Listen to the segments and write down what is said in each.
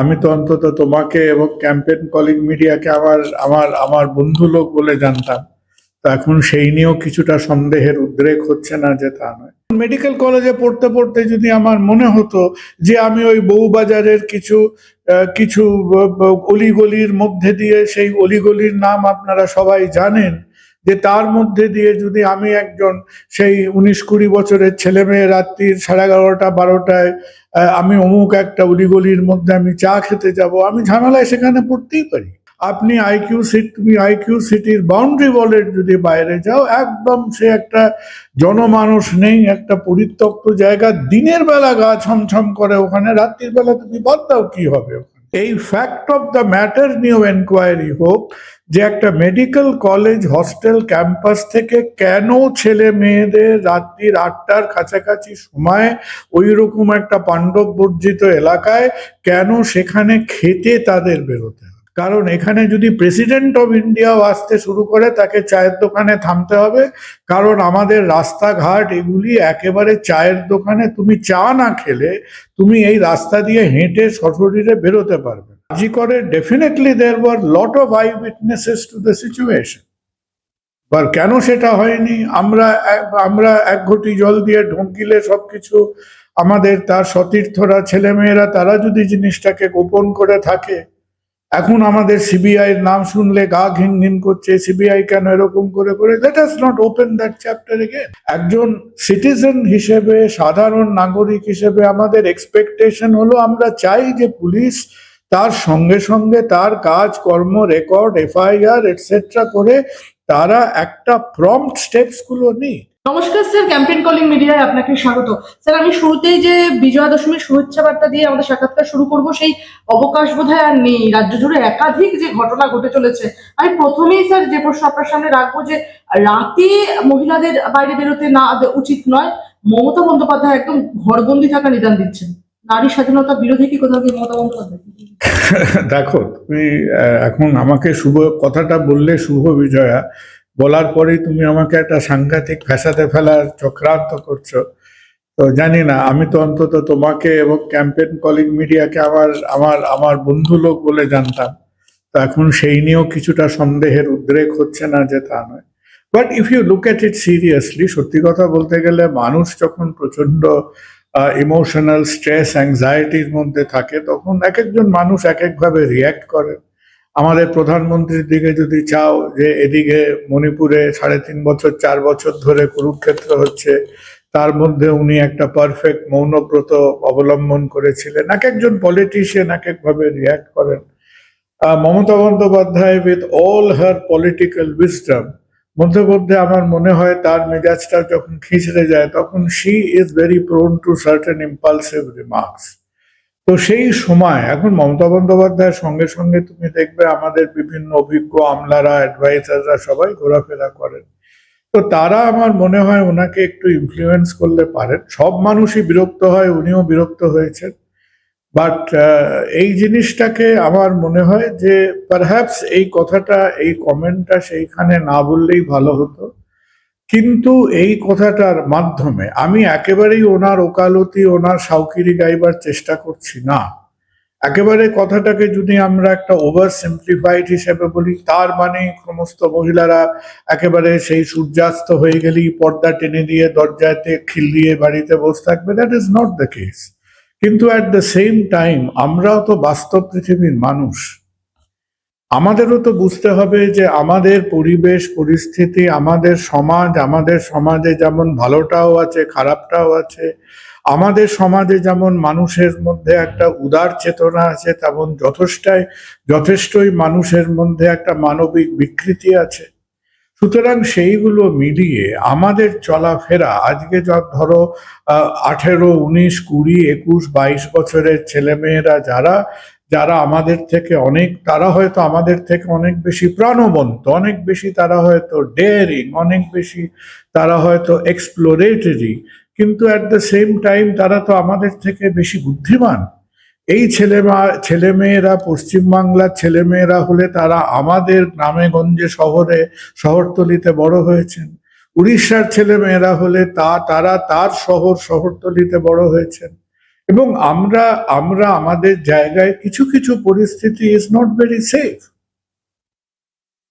আমি তো অন্তত তোমাকে এবং ক্যাম্পেন কলিং মিডিয়াকে আমার আমার আমার বন্ধু লোক বলে জানতাম। তো এখন সেই নিয়েও কিছুটা সন্দেহের উদ্রেক হচ্ছে না যে তা নয়। মেডিকেল কলেজে পড়তে পড়তে যদি আমার মনে হতো যে আমি ওই বউবাজারের কিছু কিছু অলিগলির মধ্যে দিয়ে সেই অলিগলির নাম আপনারা সবাই জানেন, যে তার মধ্যে দিয়ে যদি আমি একজন সেই উনিশ কুড়ি বছরের ছেলে মেয়ে রাত্রির সাড়ে এগারোটা, বারোটায় আমি অমুক একটা উলিগলির মধ্যে আমি চা খেতে যাব, আমি ঝামেলায় সেখানে পড়তেই পারি। আপনি আইকিউ সিট তুমি আইকিউ সিটির বাউন্ডারি ওয়ালের যদি বাইরে যাও, একদম সে একটা জনমানুষ নেই, একটা পরিত্যক্ত জায়গা, দিনের বেলা গা ছমছম করে ওখানে, রাত্রির বেলা তুমি বাদ দাও কি হবে এই ফ্যাক্ট অফ দ্য ম্যাটার নিয়েও এনকোয়ারি হোক যে একটা মেডিকেল কলেজ হস্টেল ক্যাম্পাস থেকে কেন ছেলে মেয়েদের রাত্রির আটটার কাছাকাছি সময় ওই রকম একটা পাণ্ডব বর্জিত এলাকায় কেন সেখানে খেতে তাদের বেরোতে হয়? কারণ এখানে যদি প্রেসিডেন্ট অফ ইন্ডিয়াও আসতে শুরু করে, তাকে চায়ের দোকানে থামতে হবে। কারণ আমাদের রাস্তাঘাট এগুলি একেবারে চায়ের দোকানে, তুমি চা না খেলে, তুমি এই রাস্তা দিয়ে হেঁটে সশরীরে বেরোতে পারবে জি করে definitely there were lot of eyewitnesses to the situation বা কেন সেটা হয়নি? আমরা আমরা এক ঘটি জল দিয়ে ঢঙ্কিলে সবকিছু, আমাদের তার সতীর্থরা, ছেলেমেয়েরা, তারা যদি জিনিসটাকে গোপন করে থাকে, এখন আমাদের সিবিআই এর নাম শুনলে গা ঘিন ঘিন করছে, সিবিআই কেন এরকম করে করে? Let us not open that chapter again একজন সিটিজেন হিসেবে, সাধারণ নাগরিক হিসেবে আমাদের এক্সপেকটেশন হলো, আমরা চাই যে পুলিশ তার সঙ্গে সঙ্গে তার কাজ, কর্ম রেকর্ড এফআইআর এটসেট্রা করে তারা একটা প্রম্পট স্টেপসগুলো নিই নমস্কার স্যার ক্যাম্পেইন কলিং মিডিয়ায় আপনাকে স্বাগত। স্যার, আমি শুরুতেই যে বিজয়া দশমীর শুভেচ্ছা বার্তা দিয়ে আমাদের সাক্ষাৎকার শুরু করব, সেই অবকাশ বোধহয় আর নেই। রাজ্য জুড়ে একাধিক যে ঘটনা ঘটে চলেছে, আমি প্রথমেই স্যার যে প্রশ্ন আপনার সামনে রাখব যে, রাতে মহিলাদের বাইরে বেরোতে না উচিত নয়, মমতা বন্দ্যোপাধ্যায় একদম ঘরবন্দি থাকা নিদান দিচ্ছেন। নারী স্বাধীনতা বিরোধী কি কোথাও দেখো, তুমি এখন আমাকে শুভ কথাটা বললে শুভ বিজয়া। বলার পরেই তুমি আমাকে একটা সাংঘাতিক ফ্যাসাতে ফেলার চক্রান্ত করছ। তো জানি না, আমি তো অন্তত তোমাকে এবং ক্যাম্পেন কলিং মিডিয়াকে আমার আমার আমার বন্ধু লোক বলে জানতাম। তো এখন সেই নিয়েও কিছুটা সন্দেহের উদ্রেক হচ্ছে না যে তা নয়। But if you look at it seriously সত্যি কথা বলতে গেলে মানুষ যখন প্রচণ্ড ইমোশনাল স্ট্রেস অ্যাংজাইটির মধ্যে থাকে, তখন এক একজন মানুষ এক একভাবে রিয়্যাক্ট করে। আমাদের প্রধানমন্ত্রীর দিকে যদি চাও যে এদিকে মণিপুরে সাড়ে তিন বছর, চার বছর ধরে কুরুক্ষেত্র হচ্ছে, তার মধ্যে উনি একটা পারফেক্ট মৌনব্রত অবলম্বন করেছিলেন। এক একজন পলিটিশিয়ান এক একভাবে রিয়্যাক্ট করেন Mamata Bandyopadhyay with all her political wisdom মধ্যে মধ্যে আমার মনে হয় তার মেজাজটা যখন খিঁচড়ে যায়, তখন she is very prone to certain impulsive remarks তো সেই সময়, এখন মমতা বন্দ্যোপাধ্যায়ের সঙ্গে সঙ্গে তুমি দেখবে আমাদের বিভিন্ন অভিজ্ঞ আমলারা অ্যাডভাইজাররা সবাই ঘোরাফেরা করেন। তো তারা আমার মনে হয় ওনাকে একটু ইনফ্লুয়েন্স করলে পারেন। সব মানুষই বিরক্ত হয়, উনিও বিরক্ত হয়েছেন। বাট এই জিনিসটাকে আমার মনে হয় যে পারহ্যাপস এই কথাটা, এই কমেন্টটা সেইখানে না বললেই ভালো হতো। কিন্তু এই কথাটার মাধ্যমে আমি একেবারেই ওনার ওকালতি, ওনার সাউকিরি গাইবার চেষ্টা করছি না। একেবারে কথাটাকে যদি আমরা একটা ওভার সিম্পলিফাইড হিসেবে বলি, তার মানে সমস্ত মহিলারা একেবারে সেই সূর্যাস্ত হয়ে গেলেই পর্দা টেনে দিয়ে দরজাতে খিল দিয়ে বাড়িতে বসে থাকবে। That is not the case কিন্তু অ্যাট দ্য সেম টাইম আমরাও তো বাস্তব পৃথিবীর মানুষ। আমাদেরও তো বুঝতে হবে যে আমাদের পরিবেশ, পরিস্থিতি, আমাদের সমাজ, আমাদের সমাজে যেমন ভালোটাও আছে, খারাপটাও আছে, আমাদের সমাজে যেমন মানুষের মধ্যে একটা উদার চেতনা আছে, তেমন যথেষ্টই যথেষ্টই মানুষের মধ্যে একটা মানবিক বিকৃতি আছে। সুতরাং সেইগুলো মিলিয়ে আমাদের চলাফেরা, আজকে যা ধরো আঠেরো, উনিশ, কুড়ি, একুশ, বাইশ বছরের ছেলেমেয়েরা যারা যারা আমাদের থেকে অনেক, তারা হয়তো আমাদের থেকে অনেক বেশি প্রাণবন্ত, অনেক বেশি তারা হয়তো ডেয়ারিং অনেক বেশি তারা হয়তো এক্সপ্লোরেটরি কিন্তু অ্যাট দ্য সেম টাইম তারা তো আমাদের থেকে বেশি বুদ্ধিমান। এই ছেলে ছেলেমেয়েরা পশ্চিমবাংলার ছেলেমেয়েরা হলে তারা আমাদের গ্রামে গঞ্জে শহরে, শহরতলিতে বড় হয়েছেন। উড়িষ্যার ছেলেমেয়েরা হলে তা, তারা তার শহর, শহরতলিতে বড় হয়েছেন। এবং আমরা আমরা আমাদের জায়গায় কিছু কিছু পরিস্থিতি ইজ নট ভেরি সেফ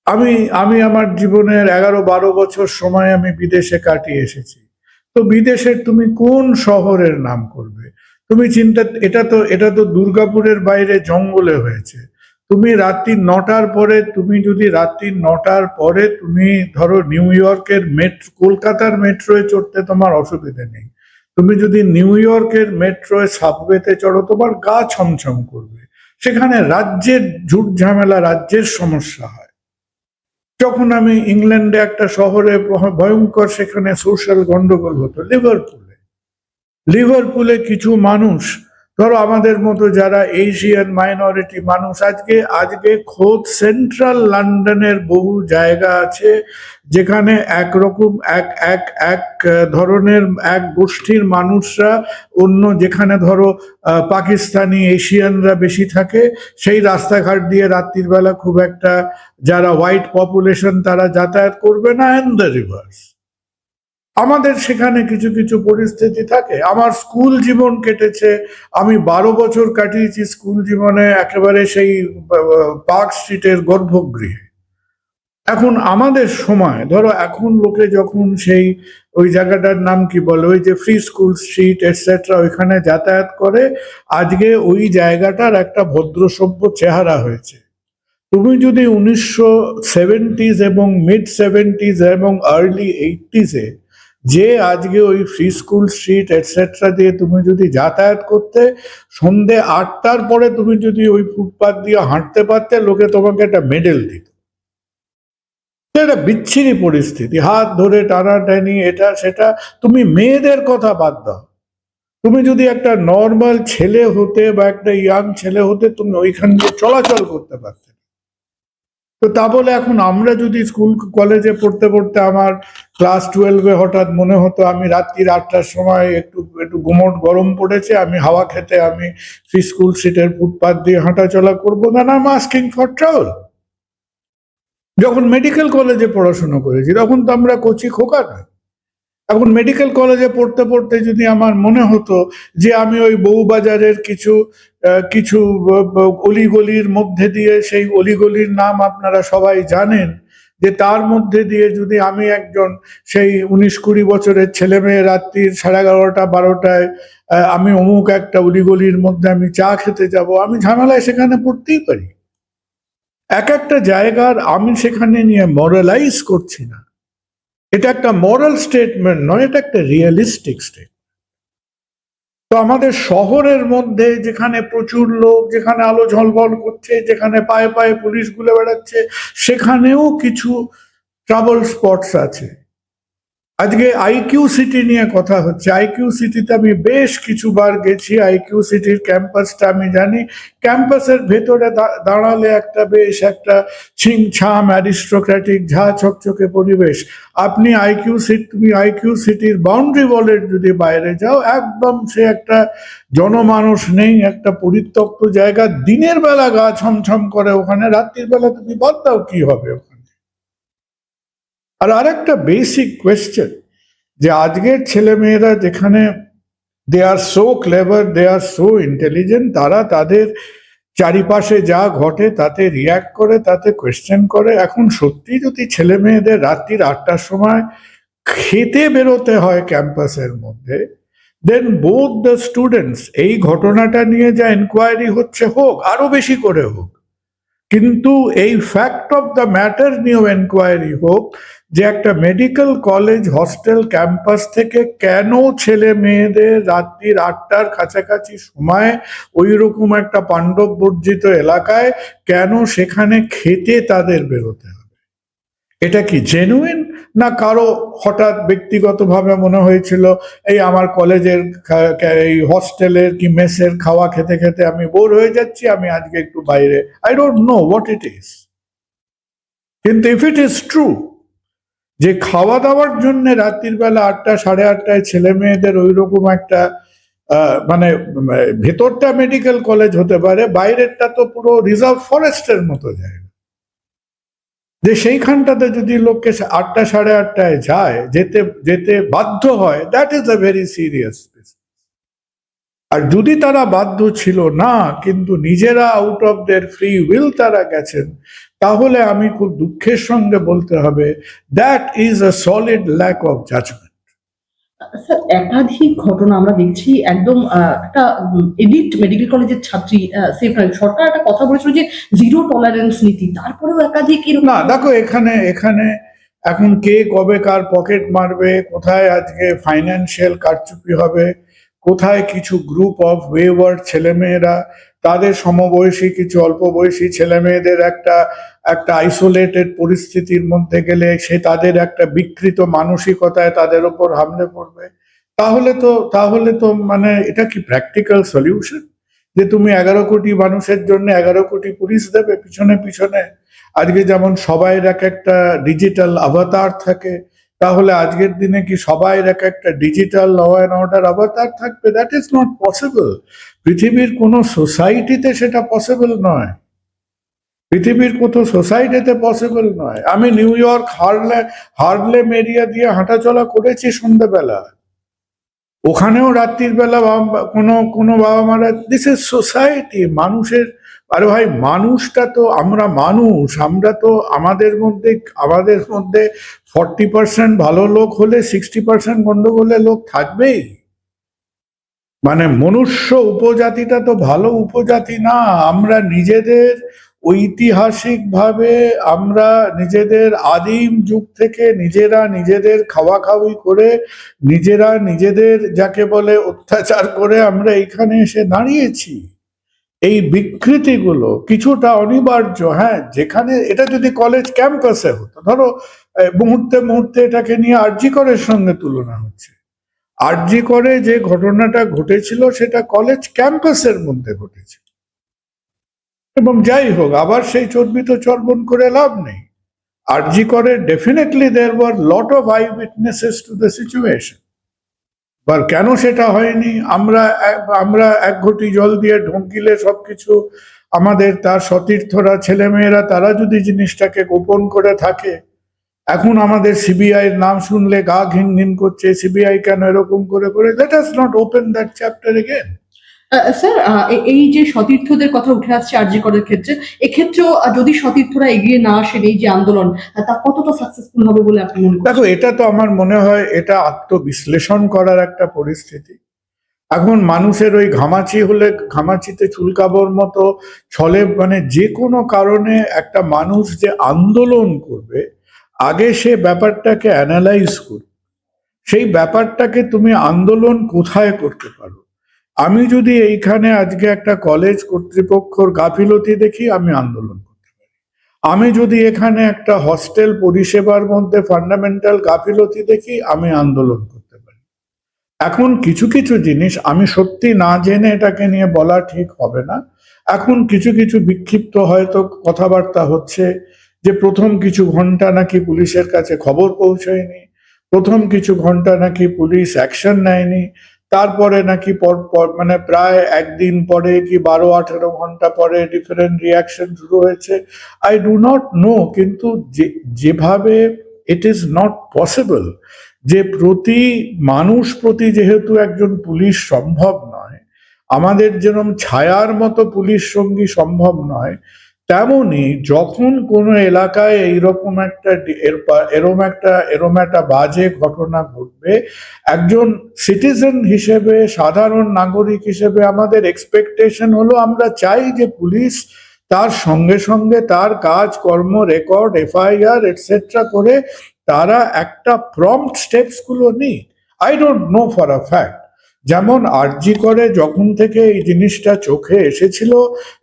আমি আমি আমার জীবনের এগারো, বারো বছর সময় আমি বিদেশে কাটিয়ে এসেছি। তো বিদেশের তুমি কোন শহরের নাম করবে? তুমি চিন্তা, এটা তো এটা তো দুর্গাপুরের বাইরে জঙ্গলে হয়েছে। তুমি রাত্রি নটার পরে, তুমি যদি রাত্রি নটার পরে তুমি ধরো নিউ ইয়র্কের মেট্রো কলকাতার মেট্রোয় চড়তে তোমার অসুবিধে নেই। তুমি যদি নিউ ইয়র্কের মেট্রোয় সাবওয়েতে চড়ো, তোমার গা ছমছম করবে। সেখানে রাজ্যের ঝুট ঝামেলা, রাজ্যের সমস্যা হয়। যখন আমি ইংল্যান্ডে একটা শহরে ভয়ঙ্কর সেখানে সোশ্যাল গন্ডগোল হতো লিভারপুলে লিভারপুলে কিছু মানুষ, ধরো আমাদের মতো যারা এশিয়ান মাইনরিটি মানুষ, আজকে আজকে খোদ সেন্ট্রাল লন্ডনের বহু জায়গা আছে, যেখানে একরকম, এক এক এক ধরনের, এক গোষ্ঠীর মানুষরা অন্য যেখানে ধরো পাকিস্তানি এশিয়ানরা বেশি থাকে, সেই রাস্তাঘাট দিয়ে রাত্রির বেলা খুব একটা যারা হোয়াইট পপুলেশন তারা যাতায়াত করবে না অ্যান্ড দ্য রিভার্স আমাদের সেখানে কিছু কিছু পরিস্থিতি থাকে। আমার স্কুল জীবন কেটেছে, আমি বারো বছর কাটিয়েছি স্কুল জীবনে একেবারে সেই, পার্ক স্ট্রিটের গর্ভগৃহে। এখন আমাদের সময়, ধরো এখন লোকে যখন সেই, ওই জায়গাটার নাম কি বলে, ওই যে ফ্রি স্কুল স্ট্রিট এটসেট্রা ওইখানে যাতায়াত করে, আজকে ওই জায়গাটার একটা ভদ্রসভ্য চেহারা হয়েছে। তুমি যদি উনিশশো সেভেন্টিজ এবং মিড সেভেন্টিজ এবং আর্লি এইটিজে যে আজকে ওই ফ্রি স্কুল স্ট্রিট এটসেট্রা দিয়ে তুমি যদি যাতায়াত করতে, সন্ধে আটটার পরে তুমি যদি ওই ফুটপাথ দিয়ে হাঁটতে পারতে, লোকে তোমাকে একটা মেডেল দিত। একটা বিচ্ছিরি পরিস্থিতি। হাত ধরে টানাটানি, এটা, সেটা, তুমি মেয়েদের কথা বাদ দাও। তুমি যদি একটা নর্মাল ছেলে হতে বা একটা ইয়াং ছেলে হতে, তুমি ওইখান দিয়ে চলাচল করতে পারতে। তো তা বলে এখন আমরা যদি স্কুল কলেজে পড়তে পড়তে আমার ক্লাস টুয়েলভে হঠাৎ মনে হতো আমি রাত্রির আটটার সময় একটু একটু গুমট গরম পড়েছে, আমি হাওয়া খেতে আমি স্কুল সিটের ফুটপাথ দিয়ে হাঁটাচলা করব। না না মাস্কিং ফর ট্রাভেল যখন মেডিকেল কলেজে পড়াশোনা করেছি, তখন তো আমরা কচি খোকা না এখন মেডিকেল কলেজে পড়তে পড়তে যদি আমার মনে হতো যে আমি ওই বউবাজারের কিছু কিছু অলিগলির মধ্যে দিয়ে সেই অলিগলির নাম আপনারা সবাই জানেন যে তার মধ্যে দিয়ে যদি আমি একজন সেই উনিশ কুড়ি বছরের ছেলে মেয়ে রাত্রির সাড়ে এগারোটা, বারোটায় আমি অমুক একটা অলিগলির মধ্যে আমি চা খেতে যাব, আমি ঝামেলায় সেখানে পড়তেই পারি। এক একটা জায়গার আমি সেখানে নিয়ে মরালাইজ করছি না। এটা একটা মরাল স্টেটমেন্ট নয়, এটা একটা রিয়েলিস্টিক স্টেট তো আমাদের শহরের মধ্যে যেখানে প্রচুর লোক, যেখানে আলো ঝলবল করছে, যেখানে পায়ে পায়ে পুলিশ গুলে বেড়াচ্ছে, সেখানেও কিছু ট্রাভেল স্পটস আছে। আজকে আইকিউ সিটি নিয়ে কথা হচ্ছে। আইকিউ সিটিতে আমি বেশ কিছুবার গেছি। আইকিউ সিটির ক্যাম্পাসটা আমি জানি। ক্যাম্পাসের ভেতরে দাঁড়ালে একটা বেশ একটা ছিমছাম, অ্যারিস্টোক্র্যাটিক, ঝা চকচকে পরিবেশ। আপনি আইকিউ সিট তুমি আইকিউ সিটির বাউন্ডারি ওয়ালের যদি বাইরে যাও, একদম সে একটা জনমানুষ নেই, একটা পরিত্যক্ত জায়গা। দিনের বেলা গা ছমছম করে ওখানে, রাত্রির বেলা তুমি বাদ দাও কি হবে আর আরেকটা বেসিক কোয়েশ্চেন যে আজকের ছেলে মেয়েরা যেখানে they are so clever they are so intelligent তারা তাদের চারিপাশে যা ঘটে তাতে রিয়াক্ট করে, তাতে কোয়েশ্চেন করে। এখন সত্যি যদি ছেলে মেয়েদের রাত্রির আটটার সময় খেতে বেরোতে হয় ক্যাম্পাসের মধ্যে দেন বোথ দ্য স্টুডেন্টস এই ঘটনাটা নিয়ে যা এনকোয়ারি হচ্ছে হোক, আরও বেশি করে হোক কিন্তু এই ফ্যাক্ট অফ দ্য ম্যাটার নিয়েও এনকোয়ারি হোক, যে একটা মেডিকেল কলেজ হস্টেল ক্যাম্পাস থেকে কেন ছেলে মেয়েদের রাত্রির আটটার কাছাকাছি সময় ওই রকম একটা পাণ্ডব বর্জিত এলাকায় কেন সেখানে খেতে তাদের বেরোতে এটা কি জেনুইন না কারও হঠাৎ ব্যক্তিগতভাবে মনে হয়েছিল, এই আমার কলেজের এই হস্টেলের কি মেসের খাওয়া খেতে খেতে আমি বোর হয়ে যাচ্ছি, আমি আজকে একটু বাইরে? I don't know what it is কিন্তু ইফ ইট ইজ ট্রু যে খাওয়া দাওয়ার জন্য রাত্রির বেলা আটটা, সাড়ে আটটায় ছেলে মেয়েদের ওই রকম একটা মানে ভেতরটা মেডিকেল কলেজ হতে পারে, বাইরেরটা তো পুরো রিজার্ভ ফরেস্টের মতো জায়গা। যে সেইখানটাতে যদি লোককে আটটা, সাড়ে আটটায় যায়, যেতে যেতে বাধ্য হয় that is a very serious আর যদি তারা বাধ্য ছিল না, কিন্তু নিজেরা out of their free will তারা গেছেন, তাহলে আমি খুব দুঃখের সঙ্গে বলতে হবে that is a solid lack of judgement একাধিক ঘটনা আমরা দেখছি, একদম একটা এডিট মেডিকেল কলেজের ছাত্রী সেফ সরকার একটা কথা বলেছিল যে জিরো টলারেন্স নীতি, তারপরেও একাধিক না, দেখো, এখানে এখানে এখন কে কবে কার পকেট মারবে, কোথায় আজকে ফাইন্যান্সিয়াল কারচুপি হবে, কোথায় কিছু গ্রুপ অফ ওয়েওয়ার্ড ছেলেমেয়েরা তাদের সমবয়সী, কিছু অল্প বয়সী ছেলে মেয়েদের একটা একটা আইসোলেটেড পরিস্থিতির মধ্যে গেলে সে তাদের একটা বিকৃত মানসিকতায় তাদের ওপর হামলে পড়বে। তাহলে তো তাহলে তো মানে এটা কি প্র্যাকটিক্যাল সলিউশন যে তুমি এগারো কোটি মানুষের জন্য এগারো কোটি পুলিশ দেবে পিছনে পিছনে? আজকে যেমন সবাইয়ের এক একটা ডিজিটাল আভাতার থাকে তাহলে আজকের দিনে কি সবাইয়ের এক একটা digital law and order avatar থাকবে? দ্যাট ইজ নট পসিবল পৃথিবীর কোনো সোসাইটিতে সেটা পসিবল নয়। পৃথিবীর কোনো সোসাইটিতে পসিবল নয়। আমি New York Harley Harlem area দিয়ে হাঁটাচলা করেছি সন্ধ্যেবেলা। ওখানেও রাত্রির বেলা কোনো কোনো বাবা মারা দিস ইজ সোসাইটি মানুষের আরে ভাই, মানুষটা তো আমরা মানুষ, আমরা তো আমাদের মধ্যে আমাদের মধ্যে ফর্টি পার্সেন্ট ভালো লোক হলে সিক্সটি পার্সেন্ট গন্ডগোলের লোক থাকবেই। মানে মনুষ্য উপজাতিটা তো ভালো উপজাতি না, আমরা নিজেদের ঐতিহাসিকভাবে আমরা নিজেদের আদিম যুগ থেকে নিজেরা নিজেদের খাওয়া খাওয়ি করে, নিজেরা নিজেদের যাকে বলে অত্যাচার করে আমরা এখানে এসে দাঁড়িয়েছি। এই বিকৃতিগুলো কিছুটা অনিবার্য হ্যাঁ যেখানে এটা যদি কলেজ ক্যাম্পাসে হতো, ধরো মুহূর্তে মুহূর্তে এটাকে নিয়ে আরজি করের সঙ্গে তুলনা হচ্ছে। আরজি করে যে ঘটনাটা ঘটেছিল, সেটা কলেজ ক্যাম্পাসের মধ্যে ঘটেছিল এবং যাই হোক, আবার সেই চর্বিত চর্বণ করে লাভ নেই। আরজি করে definitely there were lot of eyewitnesses to the situation এবার কেন সেটা হয়নি? আমরা আমরা এক ঘটি জল দিয়ে ঢঙ্কিলে সবকিছু আমাদের তার সতীর্থরা, ছেলেমেয়েরা, তারা যদি জিনিসটাকে গোপন করে থাকে, এখন আমাদের সিবিআই নাম শুনলে গা ঘিন ঘিন করছে সিবিআই কেন এরকম করে করে let us not open that chapter again sir এই যে সতীর্থদের কথা উঠে আসছে আরজি করের ক্ষেত্রে, এক্ষেত্রেও যদি সতীর্থরা এগিয়ে না আসেন এই যে আন্দোলন তা কতটা সাকসেসফুল হবে বলে আপনি মনে দেখো, এটা তো আমার মনে হয় এটা আত্মবিশ্লেষণ করার একটা পরিস্থিতি। এখন মানুষের ওই ঘামাচি হলে, ঘামাচিতে চুলকাবর মতো, ছলে মানে যে কোনো কারণে একটা মানুষ যে আন্দোলন করবে, আগে সে ব্যাপারটাকে অ্যানালাইজ করবে। সেই ব্যাপারটাকে তুমি আন্দোলন কোথায় করতে পারো? আমি যদি এইখানে আজকে একটা কলেজ কর্তৃপক্ষর গাফিলতি দেখি, আমি আন্দোলন করতে পারি। আমি যদি এখানে একটা হস্টেল পরিষেবার মধ্যে ফান্ডামেন্টাল গাফিলতি দেখি, আমি আন্দোলন করতে পারি। এখন কিছু কিছু জিনিস আমি সত্যি না জেনে এটাকে নিয়ে বলা ঠিক হবে না। এখন কিছু কিছু বিক্ষিপ্ত হয়তো কথাবার্তা হচ্ছে যে প্রথম কিছু ঘণ্টা নাকি পুলিশের কাছে খবর পৌঁছয়নি, প্রথম কিছু ঘণ্টা নাকি পুলিশ অ্যাকশন নেয়নি তারপরে নাকি পর মানে প্রায় একদিন পরে কি বারো আঠেরো ঘণ্টা পরে ডিফারেন্ট রিয়াকশন শুরু হয়েছে। আই ডু নট নো কিন্তু যেভাবে ইট ইজ নট পসিবল যে প্রতি, মানুষ প্রতি যেহেতু একজন পুলিশ সম্ভব নয়, আমাদের যেরকম ছায়ার মতো পুলিশ সঙ্গী সম্ভব নয় তেমনি যখন কোনো এলাকায় এইরকম একটা এরম একটা এরম একটা বাজে ঘটনা ঘটবে, একজন সিটিজেন হিসেবে, সাধারণ নাগরিক হিসেবে আমাদের এক্সপেকটেশন হলো আমরা চাই যে পুলিশ তার সঙ্গে সঙ্গে তার কাজ, কর্ম রেকর্ড এফআইআর এটসেট্রা করে তারা একটা প্রম্পট স্টেপসগুলো নিই I don't know for a fact যেমন আরজি করে যখন থেকে এই জিনিসটা চোখে এসেছিল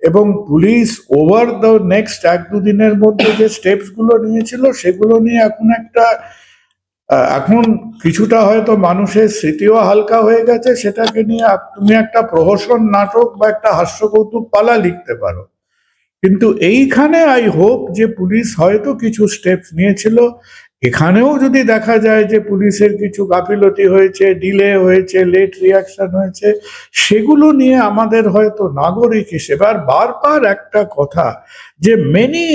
এবং পুলিশ ওভার দ্য নেক্সট এক দুদিনের মধ্যে যে স্টেপসগুলো নিয়েছিল, সেগুলো নিয়ে এখন একটা এখন কিছুটা হয়তো মানুষের স্মৃতিও হালকা হয়ে গেছে। সেটাকে নিয়ে তুমি একটা প্রহসন নাটক বা একটা হাস্যকৌতুক পালা লিখতে পারো। কিন্তু এইখানে আই হোপ যে পুলিশ হয়তো কিছু স্টেপস নিয়েছিল। এখানেও যদি দেখা যায় যে পুলিশের কিছু গাফিলতি হয়েছে ডিলে হয়েছে লেট রিয়াকশন হয়েছে, সেগুলো নিয়ে আমাদের হয়তো নাগরিক হিসেবে আর বারবার একটা কথা যে মেনি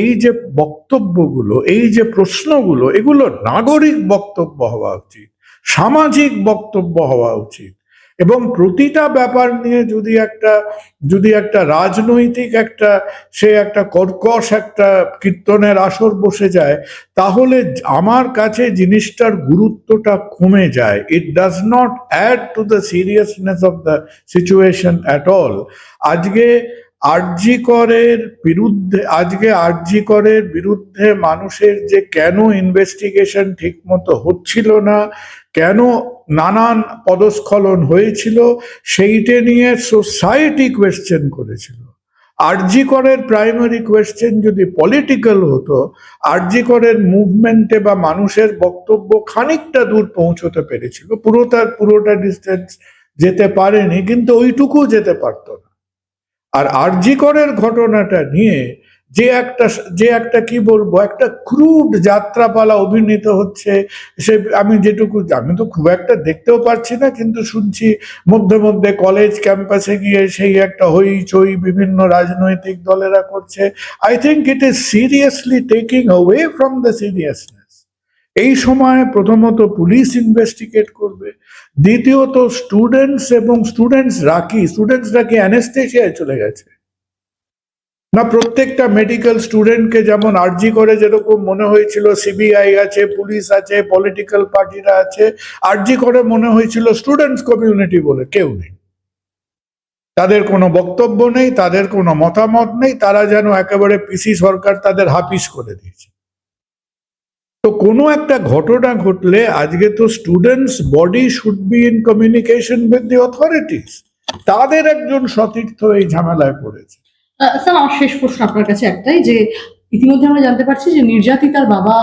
এই যে বক্তব্যগুলো, এই যে প্রশ্নগুলো, এগুলো নাগরিক বক্তব্য হওয়া উচিত, সামাজিক বক্তব্য হওয়া উচিত। এবং প্রতিটা ব্যাপার নিয়ে যদি একটা যদি একটা রাজনৈতিক একটা, সে একটা কর্কশ একটা কীর্তনের আসর বসে যায়, তাহলে আমার কাছে জিনিসটার গুরুত্বটা কমে যায়। It does not add to the seriousness of the situation at all আজকে আরজি করের বিরুদ্ধে, আজকে আরজি করের বিরুদ্ধে মানুষের যে কেন ইনভেস্টিগেশন ঠিকমতো হচ্ছিল না কেন নানান পদস্খলন হয়েছিল? সেইটা নিয়ে সোসাইটি কোয়েশ্চেন করেছিল। আরজি করের প্রাইমারি কোয়েশ্চেন যদি পলিটিক্যাল হতো, আরজি করের মুভমেন্টে বা মানুষের বক্তব্য খানিকটা দূর পৌঁছতে পেরেছিল। পুরোটা পুরোটা ডিস্টেন্স যেতে পারেনি, কিন্তু ওইটুকু যেতে পারতো না। আর আরজি করের ঘটনাটা নিয়ে যে একটা যে একটা কি বলব, একটা ক্রুড যাত্রাপালা অভিনীত হচ্ছে, সে আমি যেটুকু আমি তো খুব একটা দেখতেও পারছি না, কিন্তু শুনছি মধ্যে মধ্যে কলেজ ক্যাম্পাসে গিয়ে সেই একটা হইচই বিভিন্ন রাজনৈতিক দলেরা করছে। I think it is seriously taking away from the seriousness এই সময় প্রথমত পুলিশ ইনভেস্টিগেট করবে, দ্বিতীয়ত স্টুডেন্টস এবং স্টুডেন্টসরা কি স্টুডেন্টসরা কি অ্যানেস্থেশিয়ায় চলে গেছে। না, প্রত্যেকটা মেডিকেল স্টুডেন্টকে যেমন আর্জি করে যেরকম মনে হয়েছিল সিবিআই আছে পুলিশ আছে পলিটিক্যাল পার্টিরা আছে আর্জি করে মনে হয়েছিল স্টুডেন্টস কমিউনিটি বলে, কেউ নেই। তাদের কোনো বক্তব্য নেই, তাদের কোনো মতামত নেই, তারা যেন একেবারে পিসি সরকার তাদের হাপিস করে দিয়েছে। তো কোনো একটা ঘটনা ঘটলে আজকে তো students body should be in communication with the authorities তাদের একজন সতীর্থ এই ঝামেলায় পড়েছে। স্যার, আমার শেষ প্রশ্ন আপনার কাছে একটাই, যে ইতিমধ্যে আমরা জানতে পারছি যে নির্যাতিতার বাবা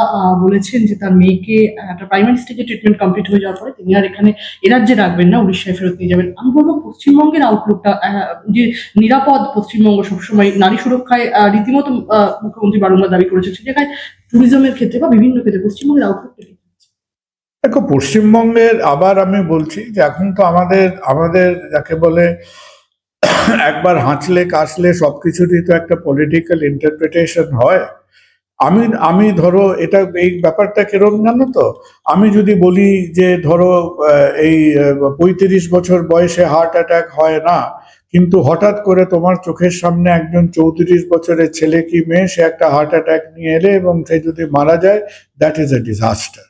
বলেছেন যে তার মেয়েকে একটা প্রাইমারি স্টেজে ট্রিটমেন্ট কমপ্লিট হয়ে যাওয়ার পরে তিনি আর এখানে এ রাজ্যে রাখবেন না, উড়িষ্যায় ফেরত নিয়ে যাবেন। আমি বলব পশ্চিমবঙ্গের আউটলুকটা যে নিরাপদ পশ্চিমবঙ্গ সবসময় নারী সুরক্ষায় রীতিমতো মুখ্যমন্ত্রী বারংবার দাবি করেছেন সে জায়গায় ট্যুরিজমের ক্ষেত্রে বা বিভিন্ন ক্ষেত্রে পশ্চিমবঙ্গের আউটলুকটা কি? দেখো, পশ্চিমবঙ্গের, আবার আমি বলছি যে এখন তো আমাদের আমাদের যাকে বলে একবার হাঁচলে কাশলে সবকিছুরই তো একটা পলিটিক্যাল ইন্টারপ্রিটেশন হয়। আমি আমি ধরো এটা, এই ব্যাপারটা কিরম জানো তো? আমি যদি বলি যে ধরো এই পঁয়ত্রিশ বছর বয়সে হার্ট অ্যাটাক হয় না, কিন্তু হঠাৎ করে তোমার চোখের সামনে একজন চৌত্রিশ বছরের ছেলে কি মেয়ে, সে একটা হার্ট অ্যাটাক নিয়ে এলে এবং সে যদি মারা যায় দ্যাট ইজ এ ডিজাস্টার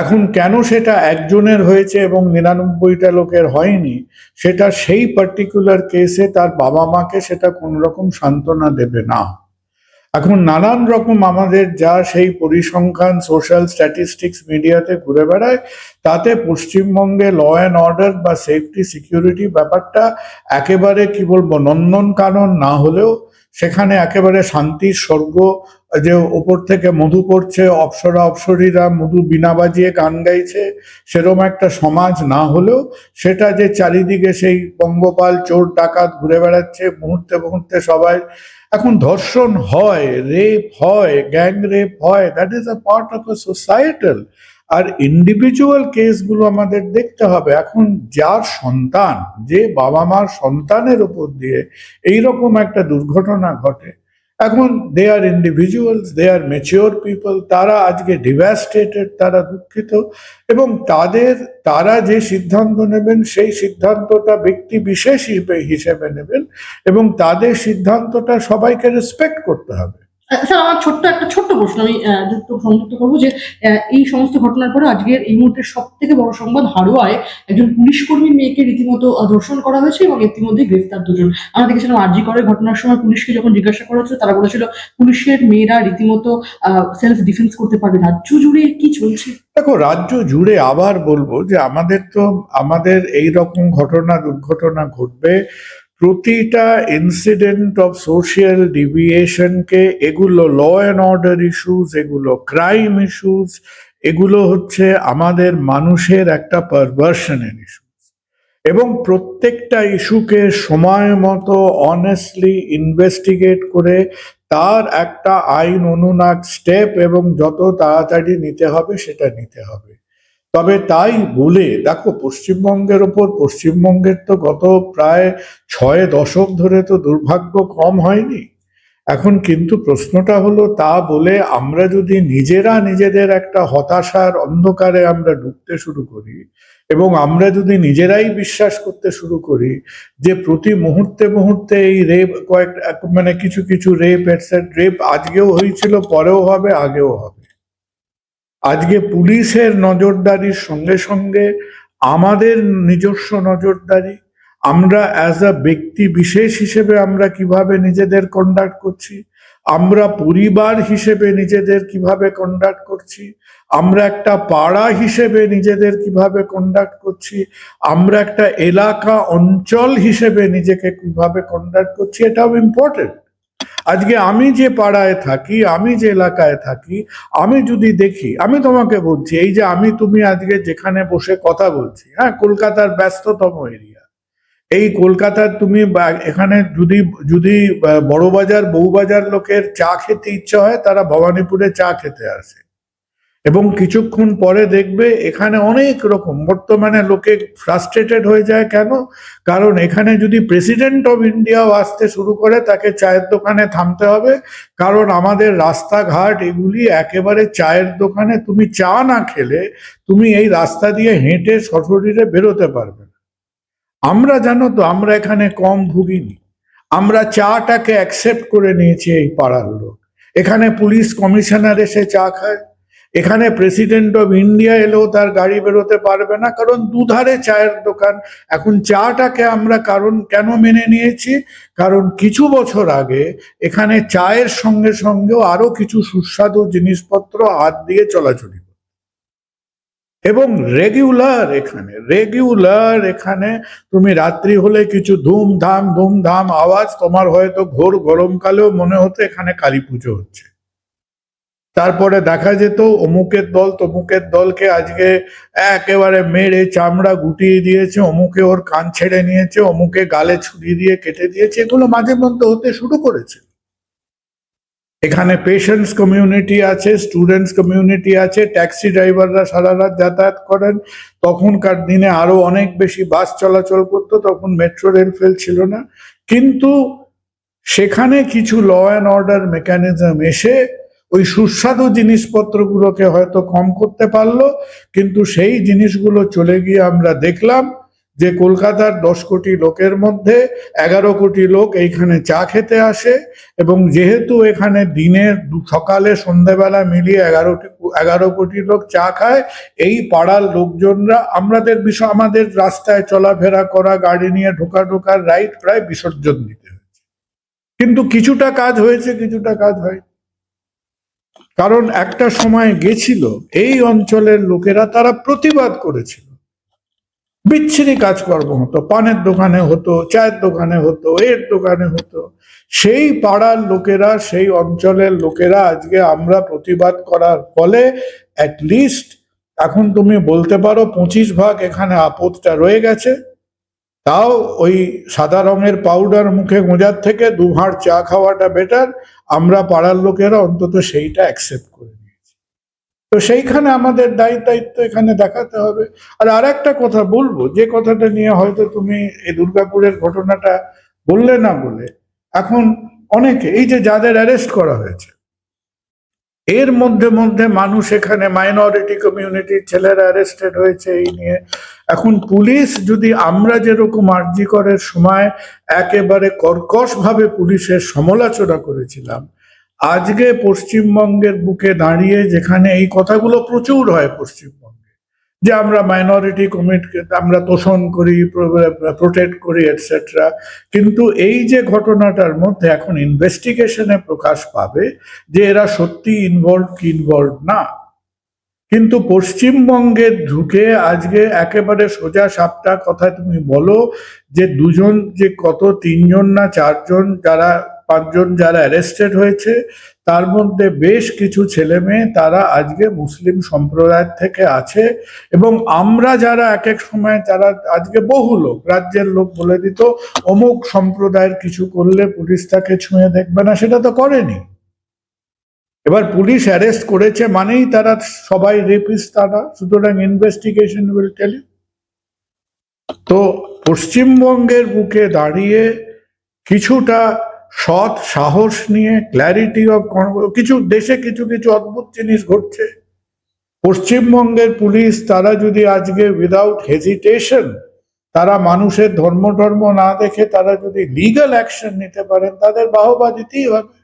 এখন কেন সেটা একজনের হয়েছে এবং নিরানব্বইটা লোকের হয়নি, সেটা সেই পার্টিকুলার কেসে তার বাবা মাকে সেটা কোন রকম সান্ত্বনা দেবে না। এখন নানান রকম আমাদের যা সেই পরিসংখ্যান সোশ্যাল স্ট্যাটিস্টিক্স মিডিয়াতে ঘুরে বেড়ায়, তাতে পশ্চিমবঙ্গে ল অ্যান্ড অর্ডার বা সেফটি সিকিউরিটি ব্যাপারটা একেবারে কি বলব নন্দন কানন না হলেও সেখানে একেবারে শান্তির স্বর্গ যে ওপর থেকে মধু পড়ছে, অপসরা, অপসরীরা মধু বিনা বাজিয়ে গান গাইছে, সেরম একটা সমাজ না হলেও সেটা যে চারিদিকে সেই পঙ্গপাল, চোর, ডাকাত ঘুরে বেড়াচ্ছে, মুহূর্তে মুহূর্তে সবাই, এখন ধর্ষণ হয়, রেপ হয়, গ্যাং রেপ হয় that is a part of a societal R individual কেসগুলো আমাদের দেখতে হবে। এখন যার সন্তান, যে বাবা মার সন্তানের উপর দিয়ে এইরকম একটা দুর্ঘটনা ঘটে এখন they are individuals they are mature people তারা আজকে ডিভাস্টেটেড তারা দুঃখিত, এবং তাদের, তারা যে সিদ্ধান্ত নেবেন, সেই সিদ্ধান্তটা ব্যক্তি বিশেষ হিসেবে- নেবেন, এবং তাদের সিদ্ধান্তটা সবাইকে রেসপেক্ট করতে হবে। স্যার, আমার ছোট্ট একটা ছোট্ট প্রশ্ন, আমি যুক্ত সংযুক্ত করব যে এই সমস্ত ঘটনার পরে আজকের এই মুহূর্তে সব থেকে বড় সংবাদ হাড়োয়ায় একজন পুলিশ কর্মী মেয়েকে রীতিমতো ধর্ষণ করা হয়েছে এবং ইতিমধ্যে গ্রেফতার দুজন। আমরা দেখেছিলাম আরজি করে, ঘটনার সময় পুলিশকে যখন জিজ্ঞাসা করা হচ্ছিল তারা বলেছিল, পুলিশের মেয়েরা রীতিমতো সেলফ ডিফেন্স করতে পারবে রাজ্য জুড়ে কি চলছে? দেখো, রাজ্য জুড়ে আবার বলব যে, আমাদের তো, আমাদের এই রকম ঘটনা, দুর্ঘটনা ঘটবে। প্রতিটা ইনসিডেন্ট অফ সোশিয়াল ডিভিয়েশনকে এগুলো ল অ্যান্ড অর্ডার ইস্যুস এগুলো ক্রাইম ইস্যুস এগুলো হচ্ছে আমাদের মানুষের একটা পারভার্সনের ইস্যু এবং প্রত্যেকটা ইস্যুকে সময় মতো অনেস্টলি ইনভেস্টিগেট করে তার একটা আইন অনুনাগ স্টেপ এবং যত তাড়াতাড়ি নিতে হবে সেটা নিতে হবে। তবে তাই বলে, দেখো, পশ্চিমবঙ্গের ওপর, পশ্চিমবঙ্গের তো গত প্রায় ছয় দশক ধরে তো দুর্ভাগ্য কম হয়নি। এখন কিন্তু প্রশ্নটা হলো, তা বলে আমরা যদি নিজেরা নিজেদের একটা হতাশার অন্ধকারে আমরা ডুবতে শুরু করি এবং আমরা যদি নিজেরাই বিশ্বাস করতে শুরু করি যে প্রতি মুহূর্তে মুহূর্তে এই রেপ কয়েক মানে কিছু কিছু রেপ এটসেট রেপ আজকেও হয়েছিল, পরেও হবে, আগেও হবে। আজকে পুলিশের নজরদারির সঙ্গে সঙ্গে আমাদের নিজস্ব নজরদারি। আমরা অ্যাজ আ ব্যক্তি বিশেষ হিসেবে আমরা কীভাবে নিজেদের কন্ডাক্ট করছি, আমরা পরিবার হিসেবে নিজেদের কীভাবে কন্ডাক্ট করছি, আমরা একটা পাড়া হিসেবে নিজেদের কীভাবে কন্ডাক্ট করছি, আমরা একটা এলাকা অঞ্চল হিসেবে নিজেকে কীভাবে কন্ডাক্ট করছি, এটাও ইম্পর্টেন্ট আজকে আমি যে পাড়ায় থাকি, আমি যে এলাকায় থাকি, আমি যদি দেখি, আমি তোমাকে বলছি, এই যে আমি তুমি আজকে যেখানে বসে কথা বলছি হ্যাঁ কলকাতার ব্যস্ততম এরিয়া। এই কলকাতার তুমি এখানে যদি যদি বড়বাজার, বউবাজার লোকের চা খেতে ইচ্ছা হয়, তারা ভবানীপুরে চা খেতে আসে। এবং কিছুক্ষণ পরে দেখবে এখানে অনেক রকম। বর্তমানে লোকে ফ্রাস্ট্রেটেড হয়ে যায় কেন? কারণ এখানে যদি প্রেসিডেন্ট অফ ইন্ডিয়াও আসতে শুরু করে, তাকে চায়ের দোকানে থামতে হবে। কারণ আমাদের রাস্তাঘাট এগুলি একেবারে চায়ের দোকানে, তুমি চা না খেলে তুমি এই রাস্তা দিয়ে হেঁটে সশরীরে বেরোতে পারবে না। আমরা জানো তো, আমরা এখানে কম ভুগিনি। আমরা চাটাকে অ্যাকসেপ্ট করে নিয়েছি এই পাড়ার লোক। এখানে পুলিশ কমিশনার এসে চা খায়। এখানে প্রেসিডেন্ট অফ ইন্ডিয়া এলেও তার গাড়ি বেরোতে পারবে না, কারণ দুধারে চায়ের দোকান। এখন চাটাকে আমরা কারণ কেন মেনে নিয়েছি? কারণ কিছু বছর আগে এখানে চায়ের সঙ্গে সঙ্গেও আরও কিছু সুস্বাদু জিনিসপত্র হাত দিয়ে চলাচলি এবং রেগুলার এখানে রেগুলার এখানে তুমি রাত্রি হলে কিছু ধুমধাম ধুমধাম আওয়াজ, তোমার হয়তো ঘোর গরমকালেও মনে হতো এখানে কালী পুজো হচ্ছে। তারপরে দেখা যেত, অমুকের দল তমুকের দলকে আজকে একেবারে মেরে চামড়া গুটিয়ে দিয়েছে, অমুকে ওর কান ছেড়ে নিয়েছে, অমুকে গালে ছুরি দিয়ে কেটে দিয়েছে, এগুলো মাঝে মধ্যে হতে শুরু করেছে। এখানে পেশেন্টস কমিউনিটি আছে স্টুডেন্টস কমিউনিটি আছে ট্যাক্সি ড্রাইভাররা সারা রাত যাতায়াত করেন। তখনকার দিনে আরও অনেক বেশি বাস চলাচল করতো, তখন মেট্রো রেল ফেল ছিল না। কিন্তু সেখানে কিছু ল অ্যান্ড অর্ডার মেকানিজম এসে ওই সুস্বাদু জিনিসপত্রগুলোকে হয়তো কম করতে পারল, কিন্তু সেই জিনিসগুলো চলে গিয়ে আমরা দেখলাম যে কলকাতার দশ কোটি লোকের মধ্যে এগারো কোটি লোক এইখানে চা খেতে আসে এবং যেহেতু এখানে দিনের সকালে সন্ধ্যাবেলা মিলিয়ে এগারোটি এগারো কোটি লোক চা খায়, এই পাড়ার লোকজনরা আমাদের বিষয় আমাদের রাস্তায় চলাফেরা করা, গাড়ি নিয়ে ঢোকা ঢোকার রাইট প্রায় বিসর্জন দিতে হয়েছে। কিন্তু কিছুটা কাজ হয়েছে, কিছুটা কাজ হয় কারণ একটা সময় গেছিল, এই অঞ্চলের লোকেরা তারা প্রতিবাদ করেছিল। বিচ্ছিরি কাজকর্ম হতো, পানের দোকানে হতো, চায়ের দোকানে হতো, এর দোকানে হতো। সেই পাড়ার লোকেরা, সেই অঞ্চলের লোকেরা আজকে আমরা প্রতিবাদ করার ফলে লিস্ট এখন তুমি বলতে পারো পঁচিশ ভাগ এখানে আপদটা রয়ে গেছে। তাও ওই সাদা রঙের পাউডার মুখে গোঁজার থেকে দু ভাঁড় চা খাওয়াটা বেটার আমরা পাড়ার লোকেরা অন্তত সেইটা অ্যাকসেপ্ট করে নিয়েছি। তো সেইখানে আমাদের দায়ী দায়িত্ব এখানে দেখাতে হবে। আর আর একটা কথা বলব, যে কথাটা নিয়ে হয়তো তুমি এই দুর্গাপুরের ঘটনাটা বললে না বলে, এখন অনেকে, এই যে যাদের অ্যারেস্ট করা হয়েছে, এর মধ্যে মধ্যে মানুষ এখানে মাইনরিটি কমিউনিটির ছেলেরা অ্যারেস্টেড হয়েছে এই নিয়ে। এখন পুলিশ যদি আমরা যেরকম আর্জি করার সময় একেবারে কর্কশ ভাবে পুলিশের সমালোচনা করেছিলাম, আজকে পশ্চিমবঙ্গের বুকে দাঁড়িয়ে যেখানে এই কথাগুলো প্রচুর হয় পশ্চিমবঙ্গে, যে আমরা মাইনরিটি কমিটিকে আমরা তোষণ করি প্রোটেক্ট করি এটসেট্রা কিন্তু এই যে ঘটনাটার মধ্যে এখন ইনভেস্টিগেশনে প্রকাশ পাবে যে এরা সত্যি ইনভলভ কি ইনভলভ না। কিন্তু পশ্চিমবঙ্গে ঢুকে আজকে একেবারে সোজা সাপটা কথা তুমি বলো যে দুজন যে কত, তিনজন না চারজন যারা, পাঁচজন যারা অ্যারেস্টেড হয়েছে, তার মধ্যে বেশ কিছু ছেলে মেয়ে তারা আজকে মুসলিম সম্প্রদায়ের থেকে আছে এবং আমরা যারা এক এক সময় তারা আজকে বহু লোক, রাজ্যের লোক বলে দিত, অমুক সম্প্রদায়ের কিছু করলে পুলিশ তাকে ছুঁয়ে দেখবে না, সেটা তো করেনি। এবার পুলিশ অ্যারেস্ট করেছে মানেই তারা সবাই রেপিস তারা, সুতরাং ইনভেস্টিগেশন উইল টেল তো পশ্চিমবঙ্গের বুকে দাঁড়িয়ে কিছুটা সৎ সাহস নিয়ে ক্ল্যারিটি অফ কিছু, দেশে কিছু কিছু অদ্ভুত জিনিস ঘটছে। পশ্চিমবঙ্গের পুলিশ, তারা যদি আজকে উইদাউট হেজিটেশন তারা মানুষের ধর্ম ধর্ম না দেখে তারা যদি লিগ্যাল অ্যাকশন নিতে পারেন, তাদের বাহবা দিতেই হবে।